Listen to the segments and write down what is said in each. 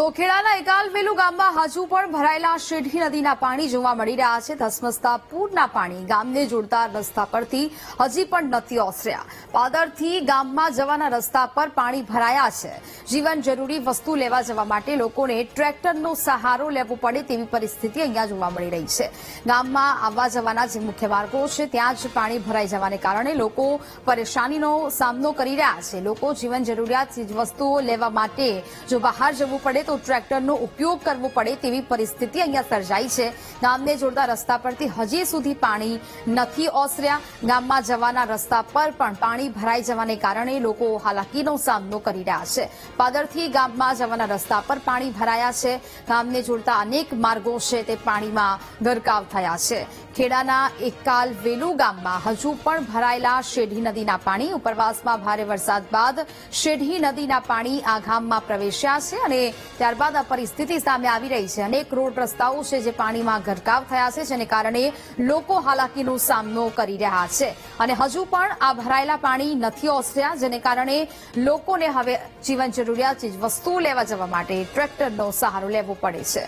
તો ખેડાના એકાલવેલુ ગામમાં હજુ પણ ભરાયેલા શેઠી નદીના પાણી જોવા મળી રહ્યા છે. ધસમસતા પૂરના પાણી ગામને જોડતા રસ્તા પરથી હજી પણ નથી ઓસર્યા. પાદરથી ગામમાં જવાના રસ્તા પર પાણી ભરાયા છે. જીવન જરૂરી વસ્તુ લેવા જવા માટે લોકોને ટ્રેક્ટરનો સહારો લેવો પડે તેવી પરિસ્થિતિ અહીંયા જોવા મળી રહી છે. ગામમાં આવવા જવાના જે મુખ્ય માર્ગો છે, ત્યાં જ પાણી ભરાઈ જવાને કારણે લોકો પરેશાનીનો સામનો કરી રહ્યા છે. લોકો જીવન જરૂરિયાત ચીજવસ્તુઓ લેવા માટે જો બહાર જવું પડે તો ટ્રેક્ટરનો ઉપયોગ કરવો પડે તેવી પરિસ્થિતિ અહીંયા સર્જાઈ છે. ગામને જોડતા રસ્તા પરથી હજી સુધી પાણી નથી ઓસર્યા. ગામમાં જવાના રસ્તા પર પણ પાણી ભરાઈ જવાને કારણે લોકો હાલાકીનો સામનો કરી રહ્યા છે. પાદરથી ગામમાં જવાના રસ્તા પર પાણી ભરાયા છે. ગામને જોડતા અનેક માર્ગો છે તે પાણીમાં ગરકાવ થયા છે. ખેડાના એકાલ વેલુ ગામમાં હજુ પણ ભરાયેલા શેઢી નદીના પાણી, ઉપરવાસમાં ભારે વરસાદ બાદ શેઢી નદીના પાણી આ ગામમાં પ્રવેશ્યા છે અને ત્યારબાદ આ પરિસ્થિતિ સામે આવી રહી છે. અનેક રોડ રસ્તાઓ છે જે પાણીમાં ગરકાવ થયા છે, જેને કારણે લોકો હાલાકીનો સામનો કરી રહ્યા છે. અને હજુ પણ આ ભરાયેલા પાણી નથી ઓસર્યા, જેને કારણે લોકોને હવે જીવન જરૂરિયાત ચીજ વસ્તુઓ લેવા જવા માટે ટ્રેક્ટરનો સહારો લેવો પડે છે.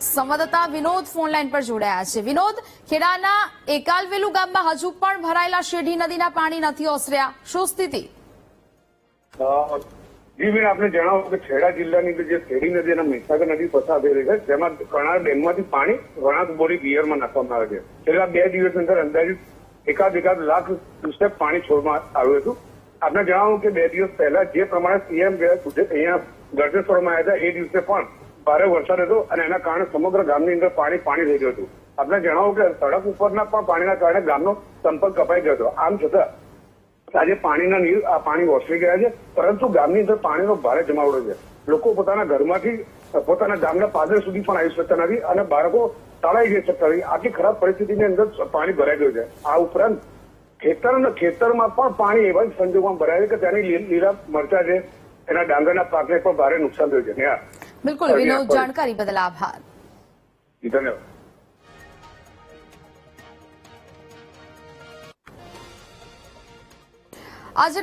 સંવાદદાતા વિનોદ ફોનલાઈન પર જોડાયા છે. વિનોદ, ખેડાના એકાલવેલુ ગામમાં હજુ પણ ભરાયેલા શેઢી નદીના પાણી નથી ઓસર્યા. શું સ્થિતિ? જી બેન, આપને જણાવો કે ખેડા જિલ્લાની અંદર જે ખેડી નદી અને મહીસાગર નદી પસાર થઈ રહી છે, જેમાં કરણાળ ડેમમાંથી પાણી વણાક બોરી બિયરમાં નાખવામાં આવે છે. છેલ્લા બે દિવસની અંદર અંદાજિત એકાદ એકાદ લાખ ક્યુસેક પાણી છોડવામાં આવ્યું હતું. આપને જણાવું કે બે દિવસ પહેલા જે પ્રમાણે સીએમ અહીંયા ગર્જેશ્વરમાં આવ્યા હતા, એ દિવસે પણ ભારે વરસાદ હતો અને એના કારણે સમગ્ર ગામની અંદર પાણી પાણી થઈ ગયું હતું. આપને જણાવું કે સડક ઉપરના પણ પાણીના કારણે ગામનો સંપર્ક કપાઈ ગયો હતો. આમ છતાં આજે પાણીના નીર આ પાણી ઓસરી ગયા છે પરંતુ ગામની અંદર પાણીનો ભારે જમાવડો છે. લોકો પોતાના ઘરમાંથી પોતાના ગામના પાદર સુધી પણ આવી શકતા નથી અને બાળકો તળાઈ જઈ શકતા નથી. આટલી ખરાબ પરિસ્થિતિની અંદર પાણી ભરાઈ ગયું છે. આ ઉપરાંત ખેતર ખેતરમાં પણ પાણી એવા જ સંજોગોમાં ભરાય છે કે ત્યાંની લીલા મરચા છે એના ડાંગરના પાકને પણ ભારે નુકસાન થયું છે. બિલકુલ વિનોદ જાણકારી બદલ આભાર. ધન્યવાદ. આજે